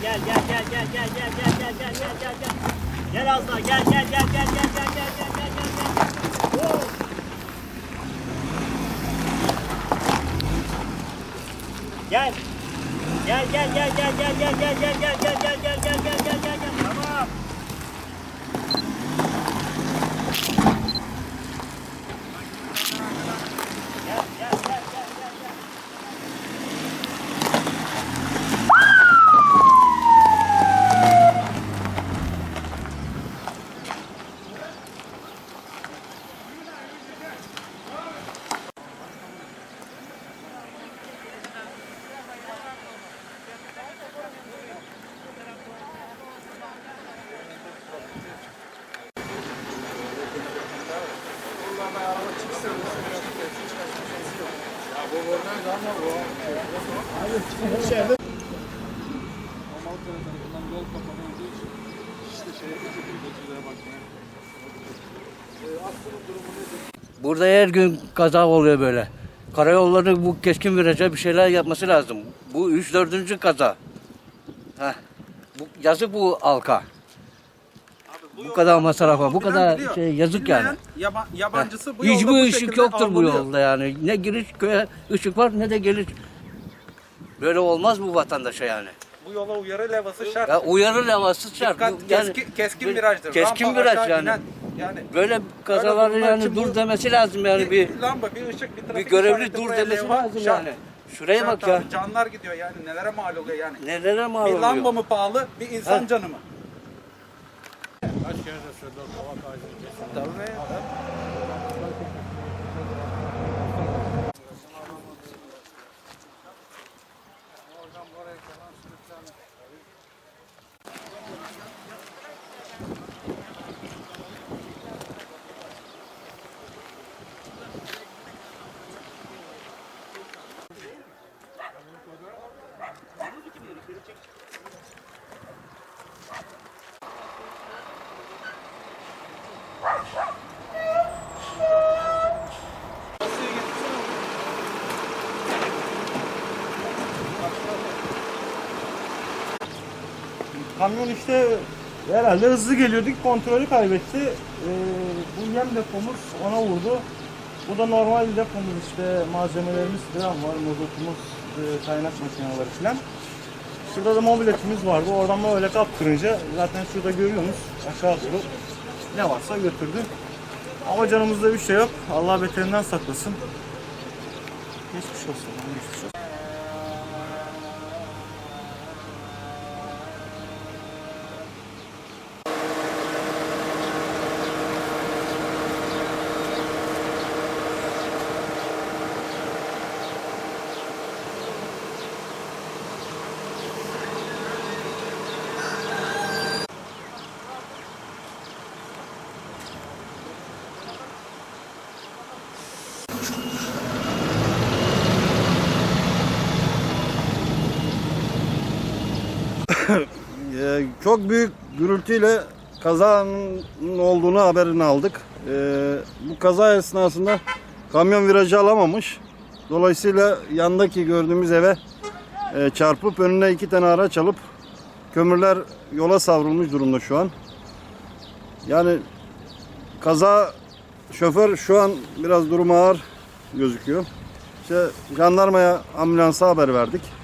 gel gel gel gel gel gel gel gel gel gel gel gel. Gel az daha gel gel gel gel gel gel gel gel gel gel gel. Oo. Gel. Gel gel gel gel gel gel gel gel gel gel gel gel gel gel gel gel gel. Tamam. Gel gel gel gel gel gel. Burada her gün kaza oluyor böyle. Karayolları bu keskin viraja bir şeyler yapması lazım. Bu üç dördüncü kaza. Heh. Bu, yazık bu halka. Bu kadar masrafa, bu kadar biliyor. şey yazık Bilmeyen yani. yaba- yabancısı bu yolda Hiçbir bu ışık şekilde yoktur bu algılıyor. yolda yani. Ne giriş köye ışık var ne de geliş. Böyle olmaz bu vatandaşa yani. Bu yola uyarı levhası şart. Ya uyarı levhası şart. Dikkat, Bu yani keskin, keskin virajdır. Keskin Rampa viraj aşağı yani. inen, yani Böyle kazaları durumlar yani dur bu- demesi lazım yani bir lamba, bir ışık, bir bir trafik görevli işareti dur buraya demesi levha lazım şart. yani. Şuraya bak Şart ya. abi, Canlar gidiyor yani nelere mal oluyor yani. Nelere mal Bir oluyor? lamba mı pahalı, bir insan Ha. canı mı? Kaç kere de söylüyor kavak ağacını kesin. Tabii be. Thank you. Kamyon işte herhalde hızlı geliyordu, kontrolü kaybetti. Ee, bu yem depomuz ona vurdu. Bu da normal depomuz işte malzemelerimiz falan var, mozotumuz, e, kaynak makineleri falan. Şurada da mobiletimiz vardı. Oradan böyle kaptırınca zaten şurada görüyorsunuz aşağı doğru ne varsa götürdü. Ama canımızda bir şey yok. Allah beterinden saklasın. Geçmiş olsun. Geçmiş olsun. çok büyük gürültüyle kazanın olduğunu haberini aldık. Ee, bu kaza esnasında kamyon virajı alamamış. Dolayısıyla yandaki gördüğümüz eve e, çarpıp önüne iki tane araç alıp kömürler yola savrulmuş durumda şu an. Yani kaza şoför şu an biraz durumu ağır gözüküyor. İşte jandarmaya ambulansa haber verdik.